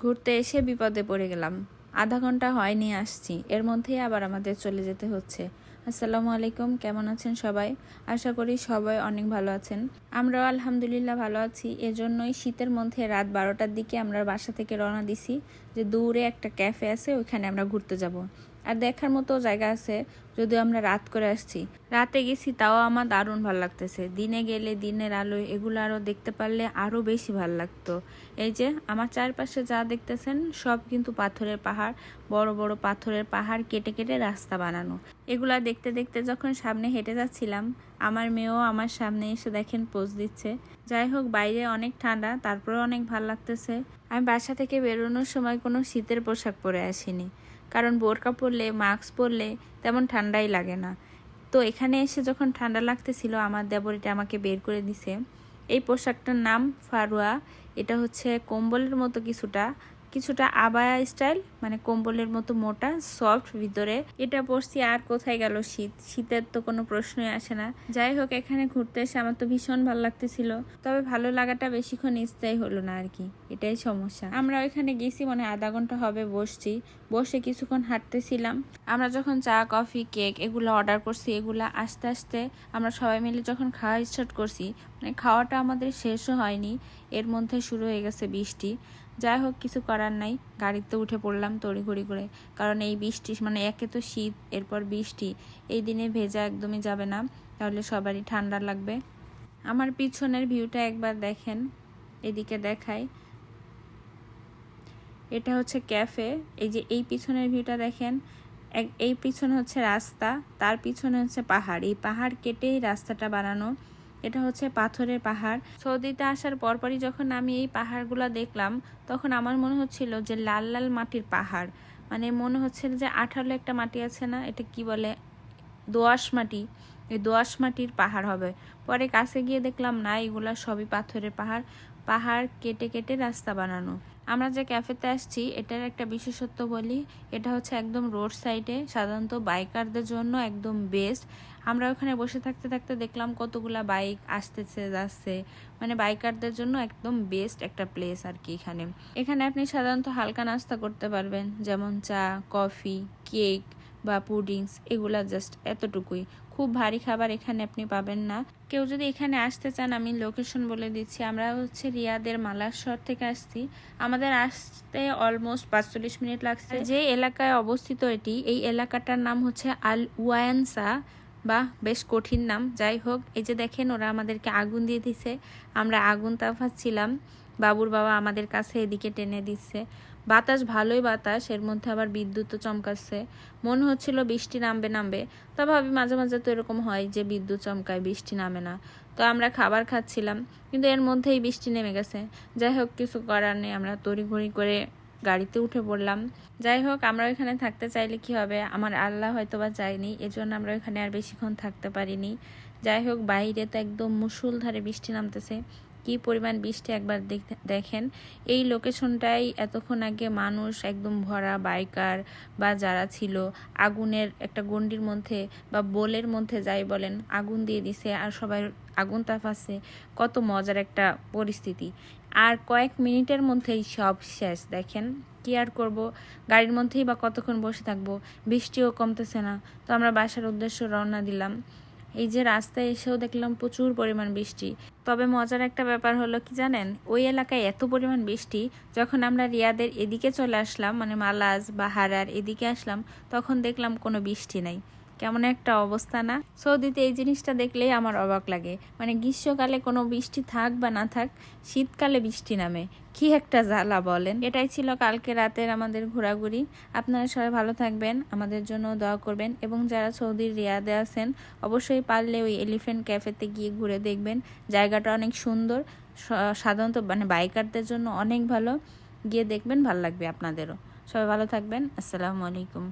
ঘুরতে এসে বিপদে পড়ে গেলাম। আধা ঘণ্টা হয়নি, আসছি। এর মধ্যেই আবার আমাদের চলে যেতে হচ্ছে। আসসালামু আলাইকুম, কেমন আছেন সবাই? আশা করি সবাই অনেক ভালো আছেন। আমরাও আলহামদুলিল্লাহ ভালো আছি। এজন্যই শীতের মধ্যে রাত বারোটার দিকে আমরা বাসা থেকে রওনা দিছি যে দূরে একটা ক্যাফে আছে, ওইখানে আমরা ঘুরতে যাব। আর দেখার মতো জায়গা আছে, যদিও আমরা রাত করে আসছি। রাতে গেছি, তাও আমার দারুণ ভালো লাগতেছে। দিনে গেলে দিনের আলো এগুলো আরও দেখতে পারলে আরও বেশি ভালো লাগতো। এই যে, আমার চারপাশে যা দেখতেছেন, সব কিন্তু পাথরের পাহাড়, বড় বড় পাথরের পাহাড় কেটে কেটে রাস্তা বানানো। এগুলা দেখতে দেখতে যখন সামনে হেঁটে যাচ্ছিলাম, আমার মেয়েও আমার সামনে এসে দেখেন পোজ দিচ্ছে। যাই হোক, বাইরে অনেক ঠান্ডা তারপরে অনেক ভালো লাগতেছে। আমি বাসা থেকে বেরোনোর সময় কোনো শীতের পোশাক পরে আসিনি। কারণ বোরকা পরলে মাস্ক পরলে তেমন ঠান্ডাই লাগে না। তো এখানে এসে যখন ঠান্ডা লাগতেছিল, আমার দেবরিটা আমাকে বের করে দিছে। এই পোশাকটার নাম ফারুয়া। এটা হচ্ছে কম্বলের মতো কিছুটা। কিছুটা আবায়া স্টাইল মানে কম্বলের মতো মোটা, সফট ভিতরে। এটা পরছি আর কোথায় গেল শীত? শীতের তো কোনো প্রশ্নই আসে না। যাই হোক, এখানে ঘুরতে এসে আমার তো ভীষণ ভালো লাগতেছিল। তবে ভালো লাগাটা বেশিক্ষণ স্থায়ী হলো না আর কি। এটাই সমস্যা। আমরা ওইখানে গেছি মানে আধা ঘণ্টা হবে বসছি। বসে কিছুক্ষণ হাঁটতেছিলাম। আমরা যখন চা, কফি, কেক এগুলো অর্ডার করছি, এগুলো আস্তে আস্তে আমরা সবাই মিলে যখন খাওয়া স্টার্ট করছি মানে খাওয়াটা আমাদের শেষও হয়নি। এর মধ্যে শুরু হয়ে গেছে বৃষ্টি। যাই হোক, কিছু করার নাই। গাড়িতে উঠে পড়লাম তড়িঘড়ি করে। কারণ এই বৃষ্টি মানে একে তো শীত, এরপর বৃষ্টি। এই দিনে ভেজা একদমই যাবে না। তাহলে সবারই ঠান্ডা লাগবে। আমার পিছনের ভিউটা একবার দেখেন। এদিকে দেখাই। এটা হচ্ছে ক্যাফে। এই যে এই পিছনের ভিউটা দেখেন। এই পিছনে হচ্ছে রাস্তা, তার পিছনে হচ্ছে পাহাড়। এই পাহাড় কেটেই রাস্তাটা বানানো। এটা হচ্ছে পাথরের পাহাড়। সৌদিতে আসার পরপরই যখন আমি এই পাহাড়গুলো দেখলাম, তখন আমার মনে হচ্ছিল যে লাল লাল মাটির পাহাড়। মানে মনে হচ্ছে যে আঠালো একটা মাটি আছে না, এটা কি বলে? দোআঁশ মাটি। এই দোআঁশ মাটির পাহাড় হবে। পরে কাছে গিয়ে দেখলাম, না, এগুলা সবই পাথরের পাহাড়। পাহাড় কেটে কেটে রাস্তা বানানো। আমরা যে ক্যাফেতে আসছি, এটার একটা বিশেষত্ব বলি, এটা হচ্ছে একদম রোড সাইডে, সাধারণত বাইকারদের জন্য একদম বেস্ট। আমরা ওখানে বসে থাকতে থাকতে দেখলাম কতগুলা বাইক আসতেছে, যাচ্ছে। মানে বাইকারদের জন্য একদম বেস্ট একটা প্লেস আর কি এখানে। এখানে আপনি সাধারণত হালকা নাস্তা করতে পারবেন, যেমন চা, কফি, কেক বা পুডিংস, এগুলা জাস্ট এতটুকুই। খুব ভারী খাবার এখানে আপনি পাবেন না। কেউ যদি এখানে আসতে চান, আমি লোকেশন বলে দিচ্ছি। আমরা হচ্ছে রিয়াদের মালাশ্বর থেকে আসছি। আমাদের আসতে অলমোস্ট পাঁচচল্লিশ মিনিট লাগছে। যে এলাকায় অবস্থিত এটি, এই এলাকাটার নাম হচ্ছে আল ওয়ায়ানসা বা বেশ কঠিন নাম। যাই হোক, এই যে দেখেন, ওরা আমাদেরকে আগুন দিয়ে দিছে। আমরা আগুন তাফাচ্ছিলাম বাবুর বাবা আমাদের কাছে এদিকে টেনে দিচ্ছে। বাতাস ভালোই বাতাস, এর মধ্যে আবার বিদ্যুৎও চমকাচ্ছে। মনে হচ্ছিল বৃষ্টি নামবে নামবে তা ভাবি মাঝে মাঝে তো এরকম হয় যে বিদ্যুৎ চমকায়, বৃষ্টি নামে না। তো আমরা খাবার খাচ্ছিলাম, কিন্তু এর মধ্যেই বৃষ্টি নেমে গেছে। যাই হোক, কিছু করার নেই, আমরা তড়িঘড়ি করে গাড়িতে উঠে পড়লাম। যাই হোক, আমরা ওইখানে থাকতে চাইলে কি হবে? আমার আল্লাহ হয়তো বা চাইনি এজন্য আমরা ওইখানে আর বেশিক্ষণ থাকতে পারিনি। যাই হোক, বাইরে তো একদম মুসুলধারে বৃষ্টি নামতেছে। কি পরিমাণ বৃষ্টি একবার দেখ- দেখেন। এই লোকেশনটাই এতক্ষণ আগে মানুষ একদম ভরা বাইকার বা যারা ছিল, আগুনের একটা গন্ডির মধ্যে বা বোলের মধ্যে যাই বলেন, আগুন দিয়ে দিছে আর সবাই আগুন তাফাচ্ছে কত মজার একটা পরিস্থিতি। আর কয়েক মিনিটের মধ্যেই সব শেষ, দেখেন। কি আর করব? গাড়ির মধ্যেই বা কতক্ষণ বসে থাকব? বৃষ্টিও কমতেছে না। তো আমরা বাসার উদ্দেশ্য রওনা দিলাম। এই যে রাস্তায় এসেও দেখলাম প্রচুর পরিমাণ বৃষ্টি। তবে মজার একটা ব্যাপার হলো কি জানেন? ওই এলাকায় এত পরিমাণ বৃষ্টি, যখন আমরা রিয়াদের এদিকে চলে আসলাম মানে মালাজ বা হারার এদিকে আসলাম, তখন দেখলাম কোনো বৃষ্টি নাই। কেমন একটা অবস্থা না? সৌদিতে এই জিনিসটা দেখলেই আমার অবাক লাগে। মানে গ্রীষ্মকালে কোনো বৃষ্টি থাক বা না থাক, শীতকালে বৃষ্টি নামে। কি একটা জ্বালা বলেন। এটাই ছিল কালকে রাতের আমাদের ঘোরাঘুরি। আপনারা সবাই ভালো থাকবেন, আমাদের জন্য দোয়া করবেন এবং যারা সৌদির রিয়াদে আছেন, অবশ্যই পারলে ওই এলিফ্যান্ট ক্যাফেতে গিয়ে ঘুরে দেখবেন। জায়গাটা অনেক সুন্দর সাধারণত মানে বাইকারদের জন্য অনেক ভালো। গিয়ে দেখবেন, ভালো লাগবে আপনাদেরও। সবাই ভালো থাকবেন, আসসালামু আলাইকুম।